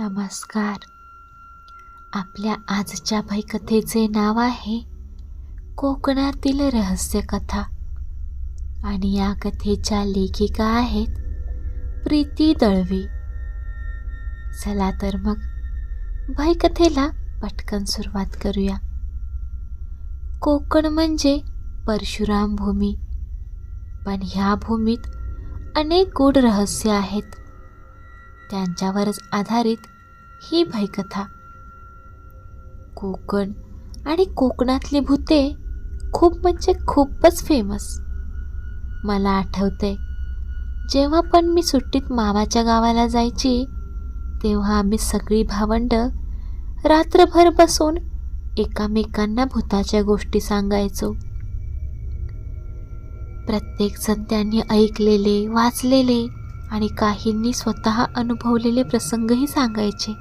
नमस्कार. आपल्या आजच्या भयकथेचे नाव आहे कोकणातील रहस्यकथा आणि या कथेच्या लेखिका आहेत प्रीती दळवी. चला तर मग भयकथेला पटकन सुरुवात करूया. कोकण म्हणजे परशुराम भूमी. पण ह्या भूमीत अनेक गूढ रहस्य आहेत. त्यांच्यावरच आधारित ही भयकथा. कोकण आणि कोकणातली भूते खूप म्हणजे खूपच फेमस मला आठवते जेव्हा पण मी सुट्टीत मामाच्या गावाला जायची तेव्हा आम्ही सगळी भावंड रात्रभर बसून एकामेकांना भूताच्या गोष्टी सांगायचो. प्रत्येकजण त्यांनी ऐकलेले वाचलेले आणि काहींनी स्वतः अनुभवलेले प्रसंगही सांगायचे.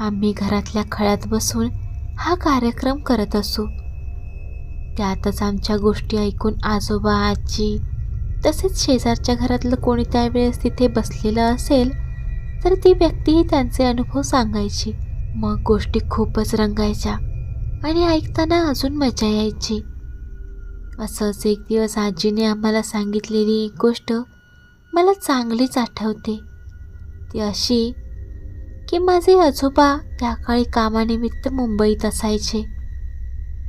आम्ही घरातल्या खळ्यात बसून हा कार्यक्रम करत असू. त्यातच आमच्या गोष्टी ऐकून आजोबा आजी तसेच शेजारच्या घरातलं कोणी त्यावेळेस तिथे बसलेलं असेल तर ती व्यक्तीही त्यांचे अनुभव सांगायची. मग गोष्टी खूपच रंगायच्या आणि ऐकताना अजून मजा यायची. असंच एक दिवस आजीने आम्हाला सांगितलेली एक गोष्ट मला चांगलीच आठवते. ती अशी की माझे आजोबा त्या काळी कामानिमित्त मुंबईत असायचे.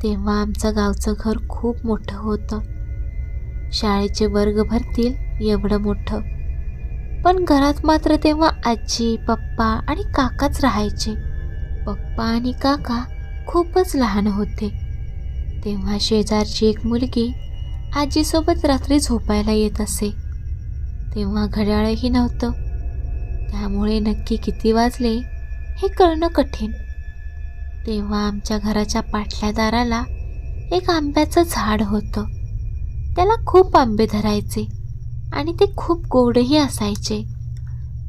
तेव्हा आमचं गावचं घर खूप मोठं होतं. शाळेचे वर्ग भरतील एवढं मोठं. पण घरात मात्र तेव्हा आजी पप्पा आणि काकाच राहायचे. पप्पा आणि काका खूपच लहान होते. तेव्हा शेजारची एक मुलगी आजीसोबत रात्री झोपायला येत असे. तेव्हा घड्याळही नव्हतं. त्यामुळे नक्की किती वाजले हे कळणं कठीण. तेव्हा आमच्या घराच्या पाटल्या दाराला एक आंब्याचं झाड होतं. त्याला खूप आंबे धरायचे आणि ते खूप गोडही असायचे.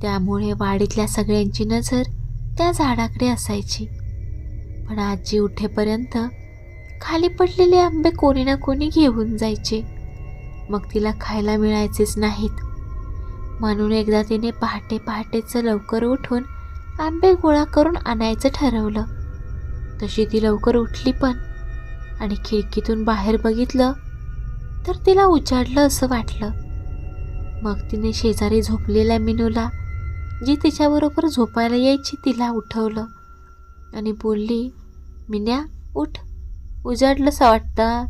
त्यामुळे वाडीतल्या सगळ्यांची नजर त्या झाडाकडे असायची. पण आजी उठेपर्यंत खाली पडलेले आंबे कोणी ना कोणी घेऊन जायचे. मग तिला खायला मिळायचेच नाहीत. म्हणून एकदा तिने पहाटे पहाटेचं लवकर उठून आंबे गोळा करून आणायचं ठरवलं. तशी ती लवकर उठली पण आणि खिडकीतून बाहेर बघितलं तर तिला उजाडलं असं वाटलं. मग तिने शेजारी झोपलेल्या मिनूला जी तिच्याबरोबर झोपायला यायची तिला उठवलं आणि बोलली मिन्या उठ. उजाडलंसं वाटतं?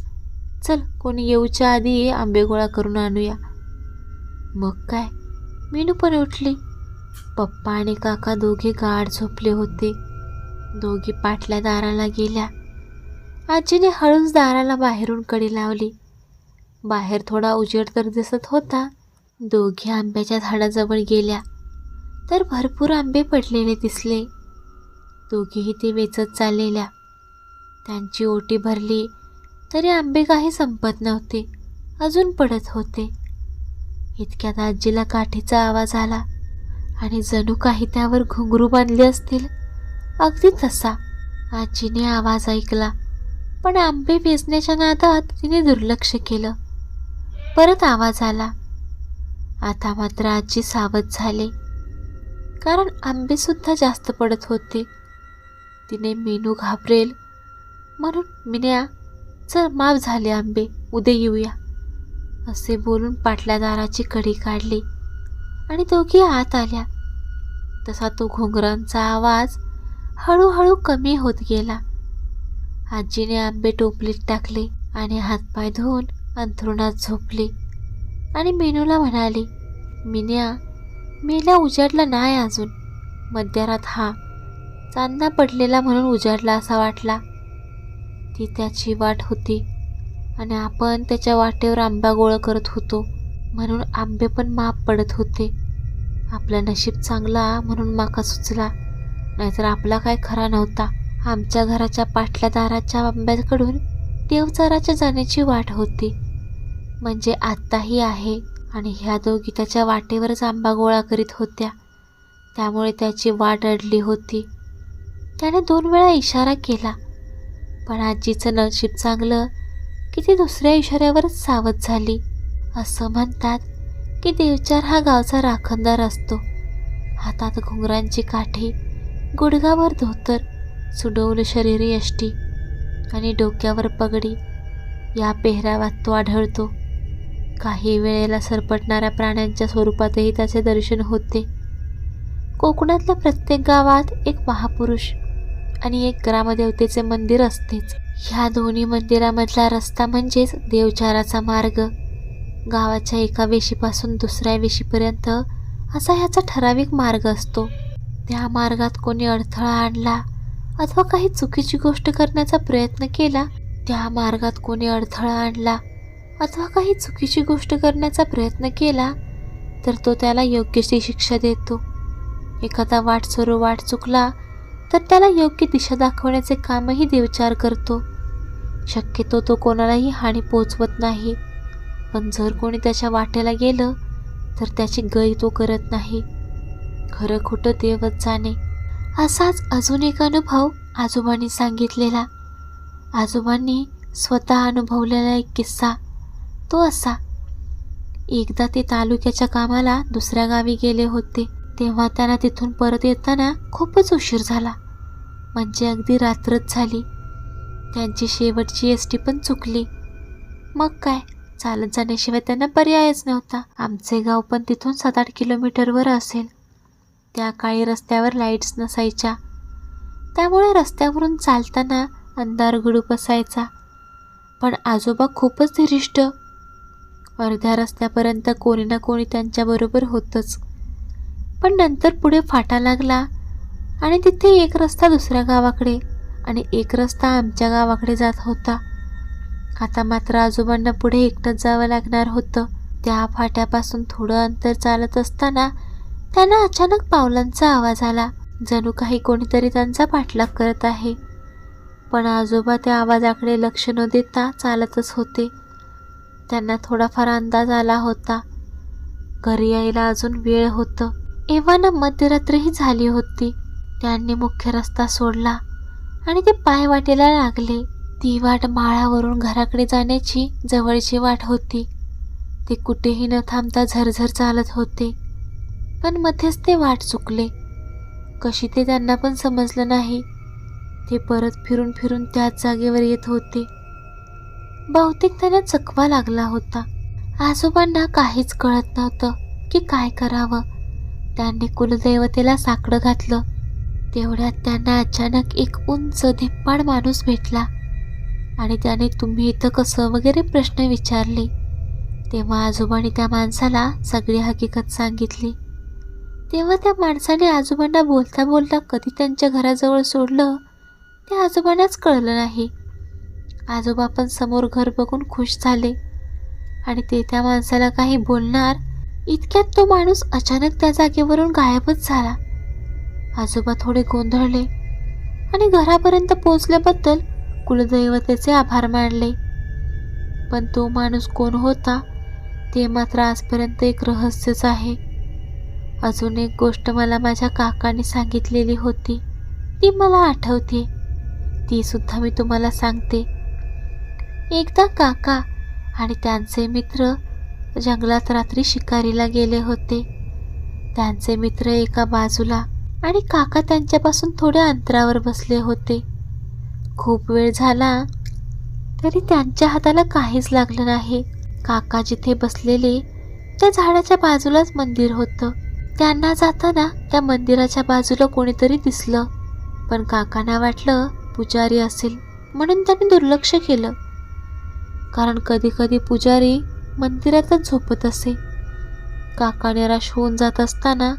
चल कोणी येऊच्या आधी आंबे गोळा करून आणूया. मग काय? मीनू पण उठली. पप्पा आणि काका दोघे गाढ झोपले होते. दोघी पाटल्या दाराला गेल्या. आजीने हळूच दाराला बाहेरून कडी लावली. बाहेर थोडा उजेड तर दिसत होता. दोघी आंब्याच्या झाडाजवळ गेल्या. तर भरपूर आंबे पडलेले दिसले. दोघीही ते वेचत चाललेल्या. त्यांची ओटी भरली तरी आंबे काही संपत नव्हते. अजून पडत होते. इतक्यात आजीला काठीचा आवाज आला आणि जणू काही त्यावर घुंगरू बांधले असतील. अगदी तसा. आजीने आवाज ऐकला पण आंबे वेचण्याच्या नादात तिने दुर्लक्ष केलं. परत आवाज आला आता मात्र आजी सावध झाले. कारण आंबे सुद्धा जास्त पडत होते. तिने मेनू घाबरेल. म्हणून मिन्या चल माफ झाले आंबे उद्या येऊया. असे बोलून पाटल्या दाराची कडी काढली आणि दोघी आत आल्या. तसा तो घुंगरांचा आवाज हळूहळू कमी होत गेला. आजीने आंबे टोपलीत टाकले आणि हातपाय धुवून अंथरुणात झोपली आणि मेनूला म्हणाली मिन्या मेला उजाडला नाही अजून. मध्यरात हा. चांदा पडलेला म्हणून उजाडला असा वाटला. ती त्याची वाट होती. आणि आपण त्याच्या वाटेवर आंबा गोळा करत होतो. म्हणून आंबे पण माप पडत होते. आपलं नशीब चांगला म्हणून माका सुचला. नाहीतर आपला काय खरा नव्हता. आमच्या घराच्या पाठल्या दाराच्या आंब्याकडून देवचाराच्या जाण्याची वाट होती. म्हणजे आत्ताही आहे आणि ह्या दोघी त्याच्या वाटेवरच आंबा गोळा करीत होत्या. त्यामुळे त्याची वाट अडली होती. त्याने दोन वेळा इशारा केला. पण आजीचं नशीब चांगलं की ती दुसऱ्या इशाऱ्यावरच सावध झाली. असं म्हणतात की देवचार हा गावचा राखणदार असतो. हातात घुंगरांची काठी गुडघावर धोतर सुडवलं शरीर यष्टी आणि डोक्यावर पगडी या पेहरावात तो आढळतो. काही वेळेला सरपटणाऱ्या प्राण्यांच्या स्वरूपातही त्याचे दर्शन होते. कोकणातल्या प्रत्येक गावात एक महापुरुष आणि एक ग्रामदेवतेचे मंदिर असतेच. ह्या दोन्ही मंदिरामधला रस्ता म्हणजेच देवचाराचा मार्ग. गावाच्या एका वेशीपासून दुसऱ्या वेशीपर्यंत असा ह्याचा ठराविक मार्ग असतो. त्या मार्गात कोणी अडथळा आणला अथवा काही चुकीची गोष्ट करण्याचा प्रयत्न केला त्या मार्गात कोणी अडथळा आणला अथवा काही चुकीची गोष्ट करण्याचा प्रयत्न केला तर तो त्याला योग्य ती शिक्षा देतो. एखादा वाट चुकला वाट चुकला तर त्याला योग्य दिशा दाखवण्याचे कामही देवचार करतो. शक्यतो तो कोणालाही हानी पोचवत नाही. पण जर कोणी त्याच्या वाटेला गेलं तर त्याची गय तो करत नाही. खरं खोटं देवत जाणे. असाच अजून एक अनुभव आजोबांनी सांगितलेला. आजोबांनी स्वतः अनुभवलेला एक किस्सा. तो असा. एकदा ते तालुक्याच्या कामाला दुसऱ्या गावी गेले होते. तेव्हा त्यांना तिथून परत येताना खूपच उशीर झाला. म्हणजे अगदी रात्रच झाली. त्यांची शेवटची एस टी पण चुकली. मग काय? चालत जाण्याशिवाय त्यांना पर्यायच नव्हता. आमचे गाव पण तिथून सात आठ किलोमीटरवर असेल. त्या काळी रस्त्यावर लाईट्स नसायच्या. त्यामुळे रस्त्यावरून चालताना अंधार गुडूप असायचा. पण आजोबा खूपच धीरिष्ट. अर्ध्या रस्त्यापर्यंत कोणी ना कोणी त्यांच्याबरोबर होतंच. पण नंतर पुढे फाटा लागला. आणि तिथे एक रस्ता दुसऱ्या गावाकडे आणि एक रस्ता आमच्या गावाकडे जात होता. आता मात्र आजोबांना पुढे एकटंच जावं लागणार होतं. त्या फाट्यापासून थोडं अंतर चालत असताना त्यांना अचानक पावलांचा आवाज आला. जणू काही कोणीतरी त्यांचा पाठलाग करत आहे. पण आजोबा त्या आवाजाकडे लक्ष न देता चालतच होते. त्यांना थोडाफार अंदाज आला होता. घरी यायला अजून वेळ होतं. एव्हाना मध्यरात्रही झाली होती. त्यांनी मुख्य रस्ता सोडला आणि ते पाय वाटेला लागले. ती वाट माळावरून घराकडे जाण्याची जवळची वाट होती. ते कुठेही न थांबता झरझर चालत होते. पण मध्येच ते वाट चुकले. कशी ते त्यांना पण समजलं नाही. ते परत फिरून फिरून त्याच जागेवर येत होते. बहुतेक त्यांना चकवा लागला होता. आजोबांना काहीच कळत नव्हतं की काय करावं. त्यांनी कुलदैवतेला साकडं घातलं. तेवढ्यात त्यांना अचानक एक उंच धिप्पाड माणूस भेटला. आणि त्याने तुम्ही इथं कसं वगैरे प्रश्न विचारले. तेव्हा आजोबांनी त्या माणसाला सगळी हकीकत सांगितली. तेव्हा त्या माणसाने आजोबांना बोलता बोलता कधी त्यांच्या घराजवळ सोडलं ते आजोबांनाच कळलं नाही. आजोबा पण समोर घर बघून खुश झाले. आणि ते त्या माणसाला काही बोलणार इतक्यात तो माणूस अचानक त्या जागेवरून गायबच झाला. आजोबा थोडे गोंधळले आणि घरापर्यंत पोचल्याबद्दल कुलदैवतेचे आभार मानले. पण तो माणूस कोण होता ते मात्र आजपर्यंत एक रहस्यच आहे. अजून एक गोष्ट मला माझ्या काकाने सांगितलेली होती. ती मला आठवते. ती सुद्धा मी तुम्हाला सांगते. एकदा काका आणि त्यांचे मित्र जंगलात रात्री शिकारीला गेले होते. त्यांचे मित्र एका बाजूला आणि काका त्यांच्यापासून थोड्या अंतरावर बसले होते. खूप वेळ झाला तरी त्यांच्या हाताला काहीच लागलं नाही. काका जिथे बसलेले त्या झाडाच्या बाजूलाच मंदिर होतं. त्यांना जाताना त्या मंदिराच्या बाजूला कोणीतरी दिसलं. पण काकांना वाटलं पुजारी असेल म्हणून त्यांनी दुर्लक्ष केलं. कारण कधी कधी पुजारी मंदिरातच झोपत असे. काका निराश होऊन जात असताना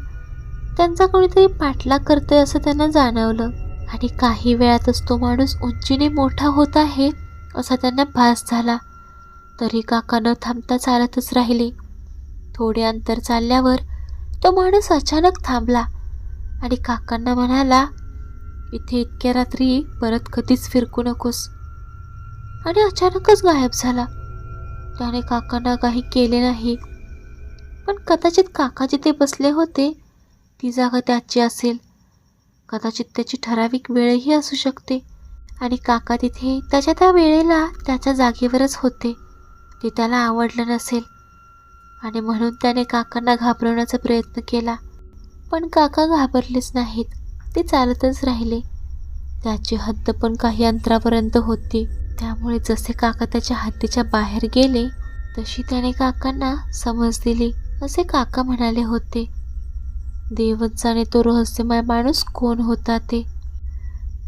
त्यांचा कोणीतरी पाठलाग करतोय असं त्यांना जाणवलं. आणि काही वेळातच तो माणूस उंचीने मोठा होत आहे असा त्यांना भास झाला. तरी काका न थांबता चालतच राहिले. थोडे अंतर चालल्यावर तो माणूस अचानक थांबला आणि काकांना म्हणाला इथे इतक्या रात्री परत कधीच फिरकू नकोस. आणि अचानकच गायब झाला. त्याने काकांना काही केले नाही. पण कदाचित काका जिथे बसले होते ती जागा त्याची असेल. कदाचित त्याची ठराविक वेळही असू शकते. आणि काका तिथे त्याच्या त्या वेळेला त्याच्या जागेवरच होते. ते त्याला आवडलं नसेल. आणि म्हणून त्याने काकांना घाबरवण्याचा प्रयत्न केला. पण काका घाबरलेच नाहीत. ते चालतच राहिले. त्याची हद्द पण काही अंतरापर्यंत होती. त्यामुळे जसे काका त्याच्या हद्दीच्या बाहेर गेले तशी त्याने काकांना समज दिली असे काका म्हणाले होते. देवच जाणे तो रहस्यमय माणूस कोण होता ते?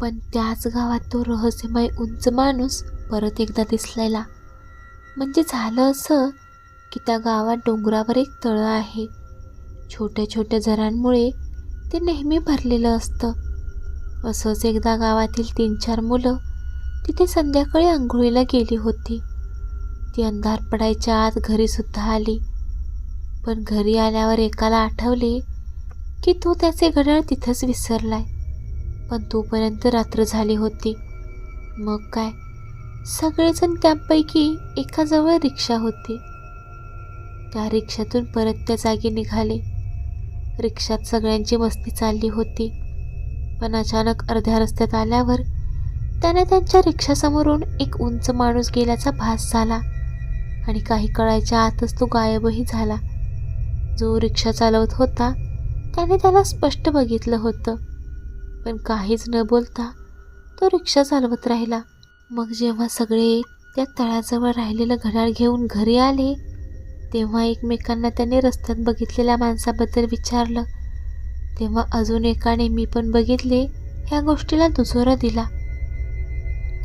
पण त्याच गावात तो रहस्यमय उंच माणूस परत एकदा दिसलेला. म्हणजे झालं असं की त्या गावात डोंगरावर एक तळं आहे. छोट्या छोट्या झरांमुळे ते नेहमी भरलेलं असतं. असंच एकदा गावातील तीन चार मुलं तिथे संध्याकाळी आंघोळीला गेली होती. ती अंधार पडायच्या आत घरीसुद्धा आली. पण घरी आल्यावर एकाला आठवले की तो त्याचे घड्याळ तिथंच विसरलाय. पण तोपर्यंत रात्र झाली होती. मग काय? सगळेजण त्यापैकी एकाजवळ रिक्षा होती. त्या रिक्षातून परत त्या जागी निघाले. रिक्षात सगळ्यांची मस्ती चालली होती. पण अचानक अर्ध्या रस्त्यात आल्यावर त्याने त्यांच्या रिक्षासमोरून एक उंच माणूस गेल्याचा भास झाला आणि काही कळायच्या आतच तो गायबही झाला. जो रिक्षा चालवत होता त्याने त्याला स्पष्ट बघितलं होतं. पण काहीच न बोलता तो रिक्षा चालवत राहिला. मग जेव्हा सगळे त्या तळाजवळ राहिलेलं घड्याळ घेऊन घरी आले तेव्हा एकमेकांना त्याने रस्त्यात बघितलेल्या माणसाबद्दल विचारलं. तेव्हा अजून एकाने मी पण बघितले ह्या गोष्टीला दुजोरा दिला.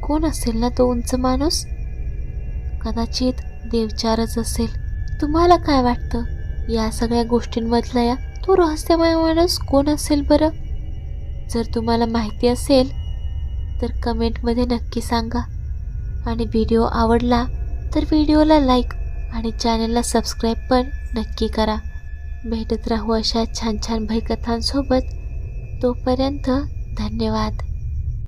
कोण असेल ना तो उंच माणूस? कदाचित देवचारच असेल. तुम्हाला काय वाटतं? या सगळ्या गोष्टींमधल्या तो रहस्यमय माणूस कोण असेल बरं? जर तुम्हाला माहिती असेल तर कमेंटमध्ये नक्की सांगा. आणि व्हिडिओ आवडला तर व्हिडिओला लाईक आणि चॅनलला सबस्क्राईब पण नक्की करा. भेटत राहू अशा छान छान भयकथांसोबत. तोपर्यंत धन्यवाद.